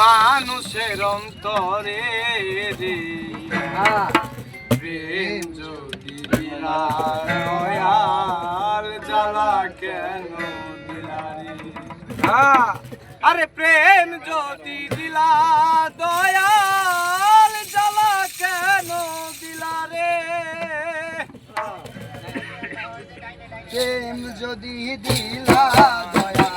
মানুষের অন্তরে রে। প্রেম যদি দয়াল জ্বালা কেন আরে প্রেম যদি দিলা দয়াল জ্বালা কেন দিলা রে প্রেম যদি দিলা দয়া